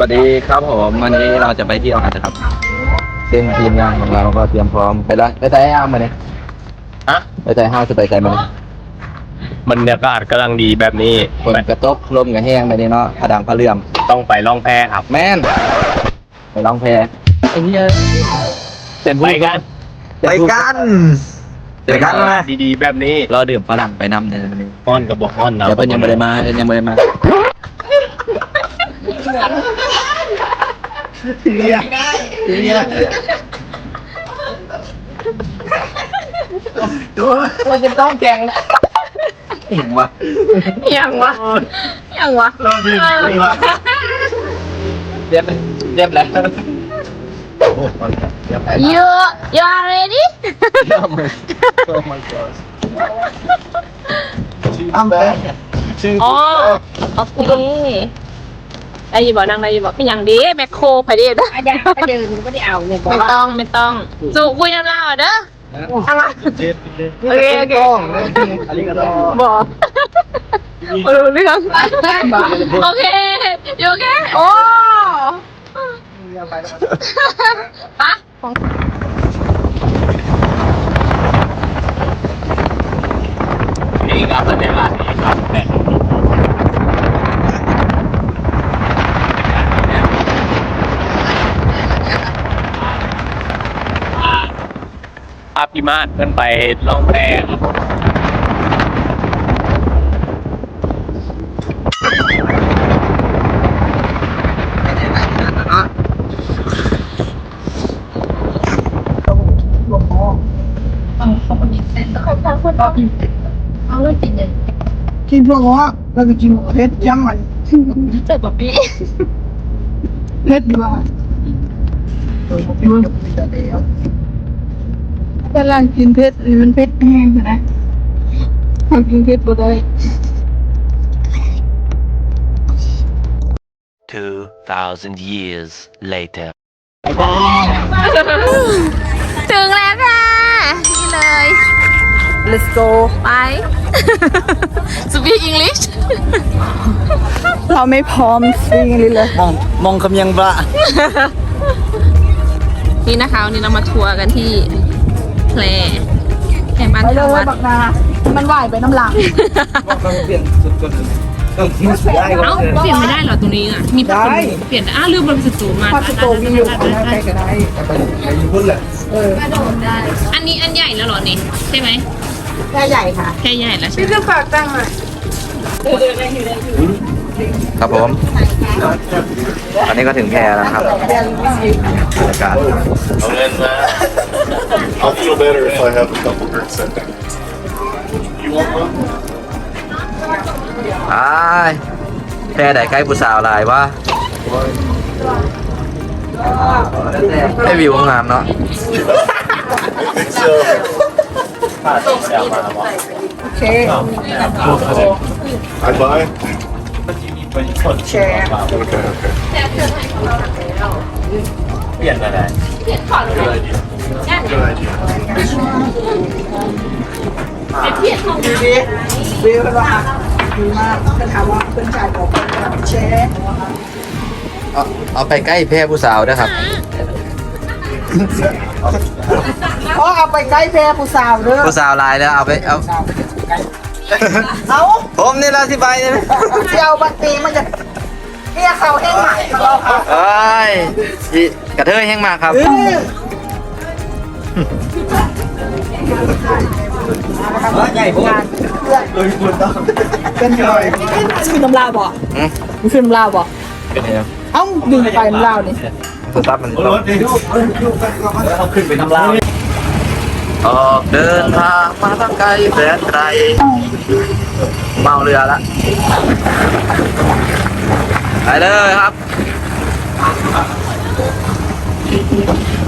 สวัสดีครับผมวันนี้เราจะไปเที่ยวกันนะครับ ซึ่งทีมงานของเราก็เตรียมพร้อมไปแล้วไปใจห้ามมาเนี่ยฮะไปใจห้ามจะไปใจมาเนี่ยบรรยากาศกำลังดีแบบนี้ฝนกระตกลมกระแห้งไปนี่เนาะผดังพระเลื่อมต้องไปล่องแพครับ แม่นไปร้องเพลงไอ้เหี้ยเต็มไปกันไปกันไปกันมาดีๆแบบนี้รอดื่มฝรั่งไปนำในวันนี้ฮ้อนกับบอกฮ้อนนะเดี๋ยวเพิ่นยังไม่ได้มาเพิ่นยังไม่ได้มา ตัวจะต้องแกงเห็นวะยังวะยังวะเราดื่มไปวะเรียบเรียบแล้ว you you are ready อ้ำไปอ๋อโอเค ได้ยินบอกนั่งได้ยินบอกเป็นอย่างดีแมคโครไปดิเด้ออาจารย์ก็เดินก็ไม่ได้เอาเนี่ยบอกไม่ว่าต้องไม่ต้องสู่คุยน้ำเล่าเด้อทางหลังโอเคโอเคอันนี้ก็ต้องบอกมาดูเรื่องโอเคอยู่โอเคโอ้ปะนี่ครับบรรยากาศดีครับแต่อาพิมาศเพิ่นไปลองแพครับกินพวกว่าแล้วก็กินเผ็ดยังไงเจ็บแบบพี่เผ็ดดีกว่ากำลั งกินเผ็ดหรือมันเผ็ดแห้งนะทำกินเผ็ดบ่ได้ 2,000 years later. ถึงแล้วค่ะ นี่เลย let's go ไป speak English เราไม่พร้อมซิงเลยเลยมองมองคำยังบะ นี่นะคะวันนี้เรามาทัวร์กันที่ แพร่แพร่บ้านไปเลทายวัดบักนา มันไหวไปน้ำหลังต้องเปลี่ยนสุดก่อนต้องมุสได้ก่อนเอ้าเปลี่ยนไม่ได้เหรอตรงนี้อะมีพัดลมเปลี่ยนได้อ้าวลืมมันเป็นสตูมาพอสโตมีอยู่เอาหน้าใกล้ก็ได้ไปไปญี่ปุ่นแหละอันนี้อันใหญ่แล้วเหรอนี่ใช่ไหมแค่ใหญ่ค่ะแค่ใหญ่แล้วใช่พี่ไหมจะฝากตั้งหน่อยครับผมอันนี้ก็ถึงแพรแล้วนะครับบรรยากาศเอาเงินมา I'll feel better if I have a couple drinks at night. You want one? ไอ้ายแพรไหนใกล้ผู้สาวหลายวะให้วิวงามเนาะ I think so. โอเค I buy? แชร์ Okay, okay. เปลี่ยนอะไร Good idea. Good idea. ดีดีวิวว่าดีมากเพื่อนถามว่าเพื่อนชายบอกเพื่อนแชร์เอาเอาไปใกล้แพรผู้สาวด้วยครับ เพราะเอาไปใกล้แพรผู้สาวเด้อผู้สาวหลายแล้วเอาไปเอาเอาผมนี่ละที่ไปเนี่ยเที่ยวบันตีมันจะเนี่ยเขาแห้งใหม่เขาเอาค่ะเอ้ยอีกระเทยแห้งมากครับ เออเป็นไงขึ้นน้ำลาวบ่อืมมันขึ้นน้ำลาวบ่เป็นไงเอ้าดึงไปน้ำลาวนี่ตัวซับมันต้องเอาขึ้นไปทำลายออกเดินทางมาตั้งไกลแสนไกลเมาเรือละไปเลยครับ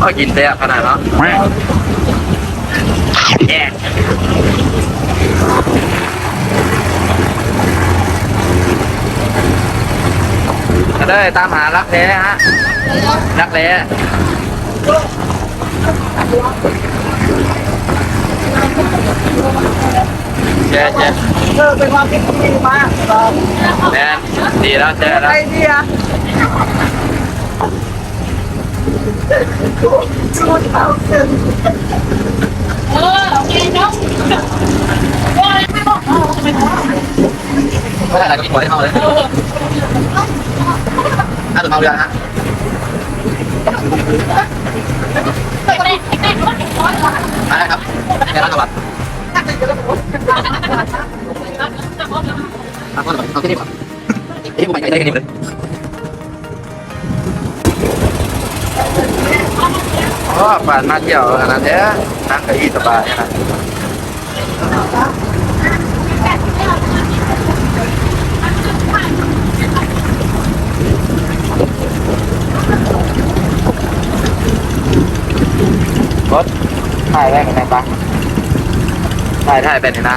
ก็กินเตะขนาดเนาะแย่ก็ได้ตามหารักแท้ฮะ รักแท้แช่แช่เออเป็นความคิดที่ดีมากเราแน่ดีแล้วแช่แล้ว ไอเดียชุดเอาเงินเออโอเคเนาะโอ้ยไม่บอกเออไม่บอกไม่ได้อะไรก็กินหมดให้เมาเลยน่าจะเมาเรือนะไปเลยไปเลยมาได้ครับแค่ร้านกว่าบาทเอาคนเอาที่นี่ก่อนที่ผมไปได้แค่นี้เลย อ๋อผ่านมาเที่ยวขนาดนี้นั่งเก้าอี้สบายนะรถถ่ายได้ไหมปะถ่ายถ่ายเป็นนะ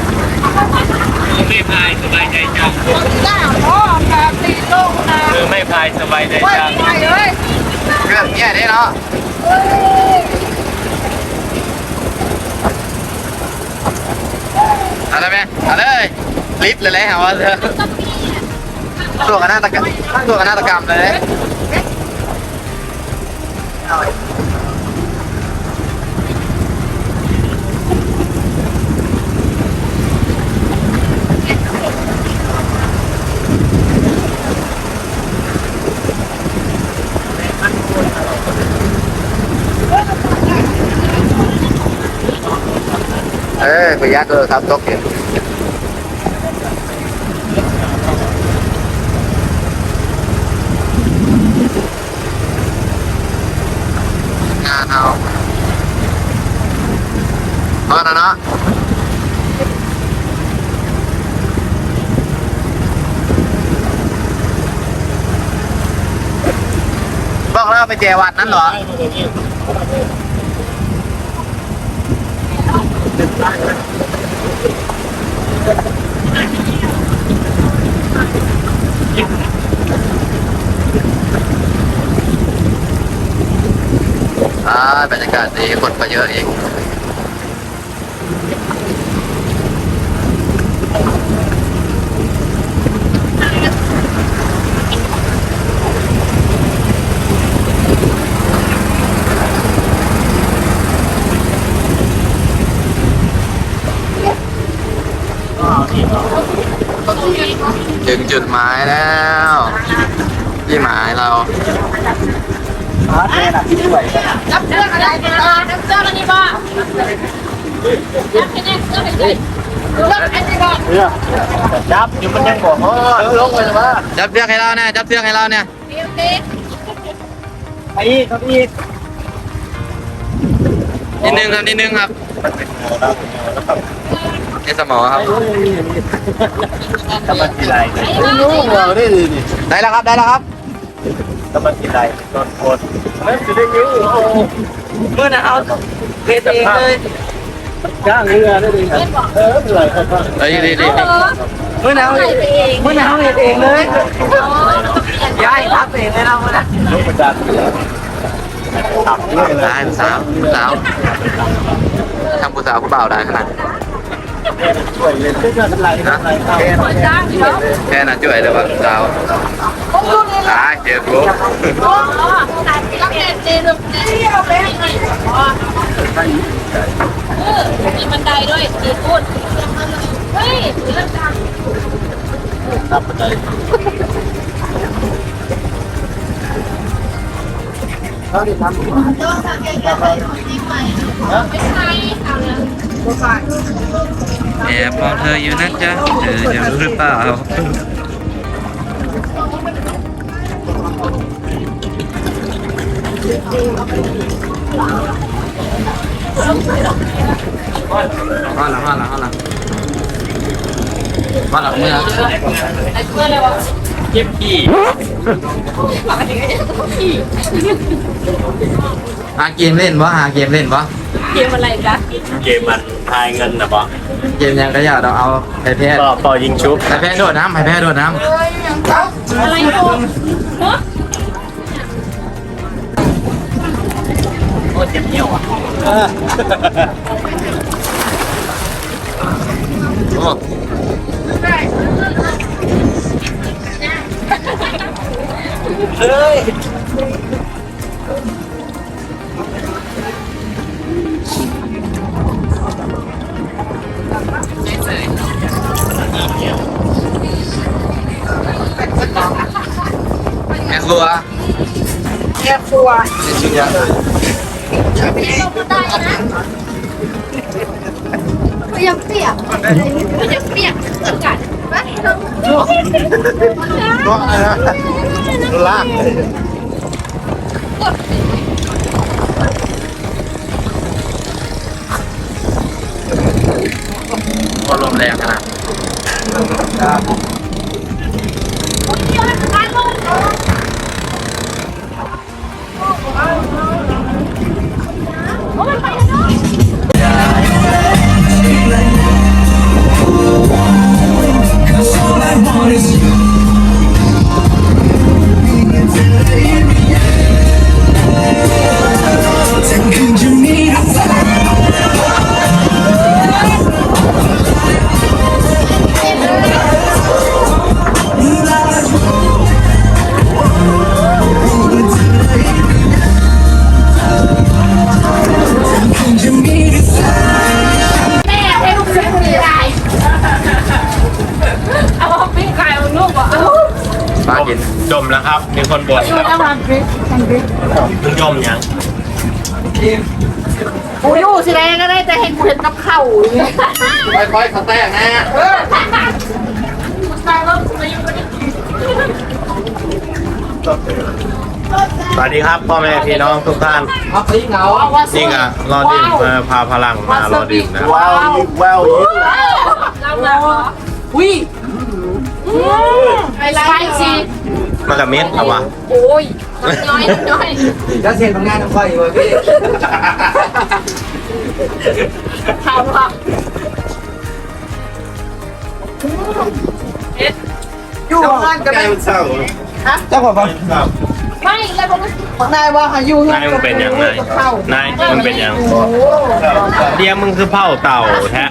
ไม่พายสบายใจจังด่าพ่อแรกเออไม่พายสบายใจจังเครื่องเนี่ยนี่เนาะเอาได้ไหมเอาเลยลิฟต์เลยเลยเอาเถอตัวกันหน้าตะกรรมตัวกันหน้าตะกรรมเลย เอ้ยไปยักเลยครับตกเห็นงานเอาพอแล้วนะบอกแล้วไปแจวัดนั้นเหรอ อ่าบรรยากาศดีคนก็เยอะเอง ถึงจุดหมายแล้วที่หมายเรารับเรื่องอะไรกันล่ะรับเรื่องอันนี้บ้ารับแค่นี้เรื่องอะไรเรื่องอันนี้บ้าจับอยู่มันยังบอกอ๋อลงไปเลยว่าจับเชือกให้เราเนี่ยจับเชือกให้เราเนี่ยเดี๋ยวนี้ไอ้ครับอีกนิดนึงครับนิดนึงครับ ในสมองครับทำมันทีไรไม่รู้เราได้ดีนี่ได้แล้วครับได้แล้วครับทำมันทีไรโดนคนนั่นจะได้ยิ้วโอ้เมื่อนะเอาเกตเองเลยจ้างเรือได้ดีเออเหนื่อยครับเอ้ยดีดีเมื่อนาวใส่ไปเองเมื่อหนาวเองเลยย้ายรับเองเลยนะเมื่อนะลูกประจันตับเลยได้สาวสาวทำผู้สาวผู้บ่าวได้ขนาด แค่นั้นช่วยเลยว่าสาวตายเจ็บกูโอ้โหรับเงินเจนุกเที่ยวเลยเออมี บันไดด้วยสีพูดเฮ้ยเรื่องดังรับไปไม่ใช่เอาเลยแอบมองเธออยู่นะจ๊ะเธอจะรู้หรือเปล่าว่าละว่าละว่าละ ว่าละเมื่อเก็บขี้หาเกมเล่นวะหาเกมเล่นวะเกมอะไรจ๊ะเกมมันทายเงินนะบอเกมยังก็อยากเราเอาไผ่แพ้ก็พอยิงชุบไผ่แพ้โดดน้ำไผ่แพ้โดดน้อะไรโอ้เนาะโอ้เจ็บเหี้ยวอะำโอ้ เฮ้ยแม่ครัวแค่ครัวเป็นชื่อยาไม่อยากเปียกไม่อยากเปียกกัดก็อะไรนะ ลากเลยก็ลมแรงขนาด มึงจมยังกูอยู่สิแรงก็ได้แต่เห็นกูเห็นกับเข่าอย่างเงี้ยค่อยๆเขาแตกนะตายแล้วกูมาอยู่กันสวัสดีครับพ่อแม่พี่น้องทุกท่านเอาไปเหงานี่ก็รอดื่มมาพาพลังมารอดื่มนะว้าวยิว้าวยิเราเราอุ้ยไปไปสิมากับเม็ดเอาวะโอ้ย น้อยน้อยจะเสียนทำงานทำไฟอยู่พี่ถามว่าอยู่ห้านกันนายมันเศร้าเจ้าของบ้านไม่แล้วมันนายว่าหาอยู่นายมึงเป็นยังไงเข้านายมึงเป็นยังเดียมึงคือเผาเต่าแท้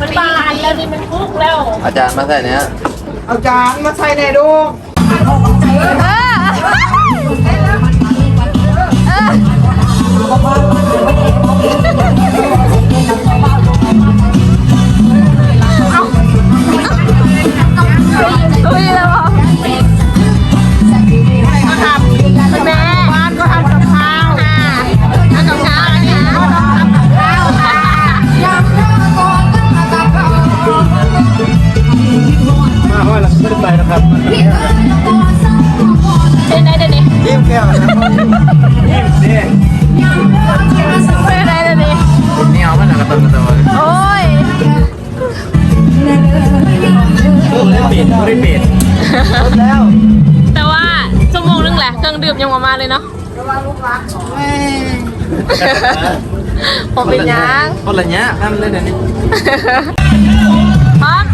มันบานแล้วนี่มันพุกแล้ว อาจารย์มาใส่เนี้ยเอาจานมาใส่ในดู ค่ะทำกับข้าวนะคะทำกับข้าวค่ะยำเนื้อก่อนกับข้าวมาห้อยละไม่ได้ไปนะครับเป็นไงเดี๋ยวนี้ยิ้มแก้วนะยิ้มสิ เป็นไงเดี๋ยวนี้นี่เอามันหนักกระตุ้นกระตุ้นโอ้ยไม่ได้ปิดไม่ได้ปิดแต่ว่าชั่วโมงนึงแหละเครื่องดื่มยังมามาเลยเนาะผมเป็นยังคนละเนี้ยทำเลยเดี๋ยวนี้พร้อม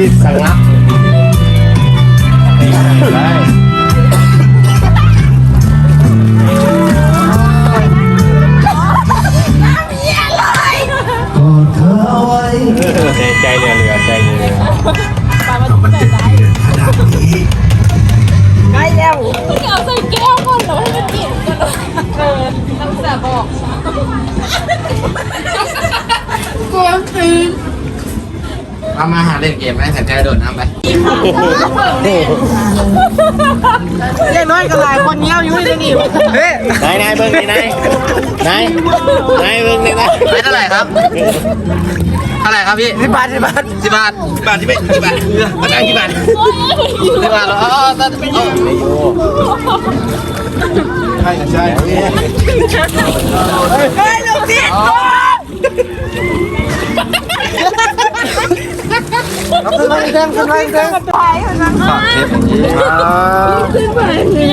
ไปดีสังนักได้กอดเธอเอาไว้ใจเหลือเหลือใจเหลือเอาใส่แก้วก่อนเหรอให้มันกินก่อนเหรอเออต้อเสียบอก เอามาหาเล่นเกมไหมแต่ใจโดดน้ำไปอย่างน้อยก็หลายคนเงี้ยวอยู่ในนี่เฮ้ยนายนายเบิ้งนี่นายนายนายเบิ้งนี่นายไปเท่าไหร่ครับเท่าไหร่ครับพี่สิบบาทสิบบาทสิบบาทบาทที่เป็นที่บาทมานั่งที่บาทสิบบาทเหรออ๋อตัดอ๋อใช่ใช่เฮ้ยลูก ศิษย์ขึ้นมาอีกแดงขึ้นมาอีกแดงฝากเทปอย่างนี้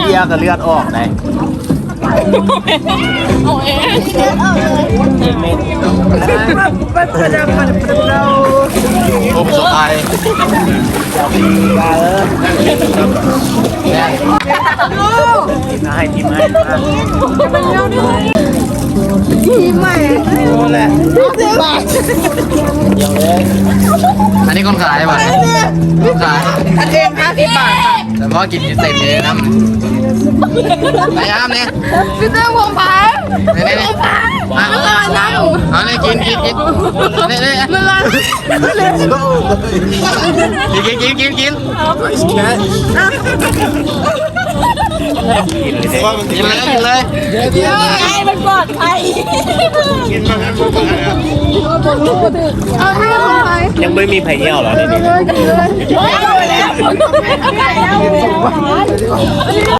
เบียร์กับเลือดออกไหนโอ้ยมันประดับมันประดับโอ้สุดท้ายเนี่ยให้ทีมให้มา อันนี้คนขายป่ะคนขายอันเองห้าสิบบาทค่ะแต่พอกินเต็มเลยนะไอ้อ้ามเนี่ยพี่เต้ผมพายนี่นี่นี่มาแล้วก็นั่งเอาเลยกินกินกินนี่นี่มันละกินกินกินกินกิน กินเลยกินเลยเดี๋ยวไอ้มันปลอดภัยกินมาให้หมดเอาให้หมดเลยยังไม่มีไผ่เยี่ยวเหรอนี่ยกินเลยโอ้เอาแล้วเอาแล้ว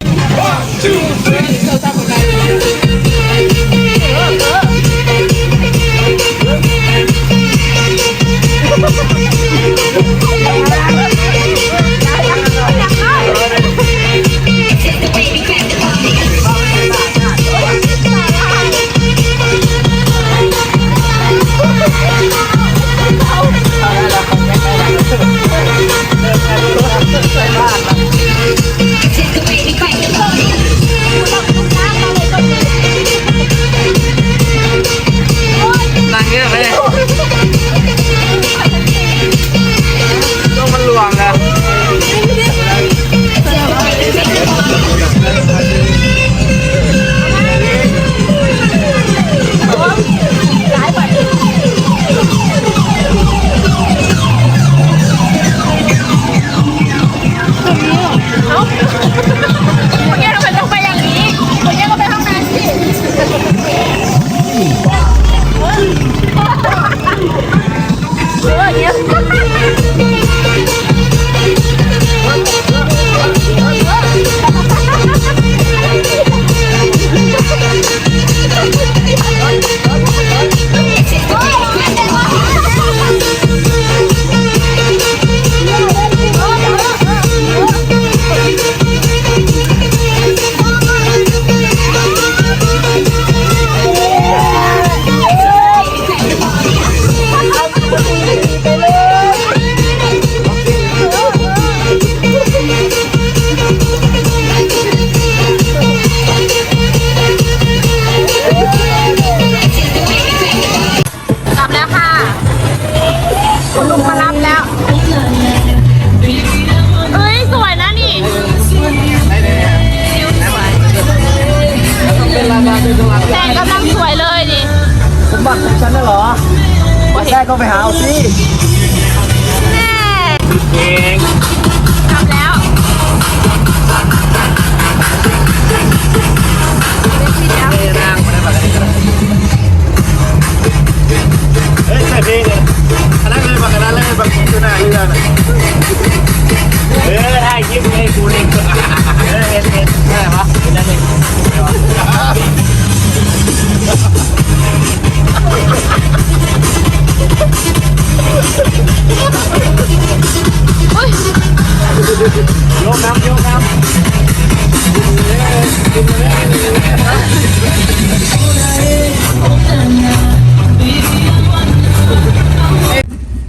โยกน้ำโยกน้ำ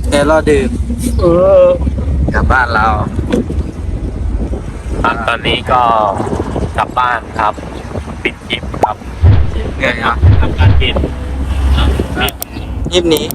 เดี๋ยวรอดื่มเออกลับบ้านเราครับตอนนี้ก็กลับบ้านครับ ปิดคลิปครับ เหนื่อยอะทำการปิดยิบหนี้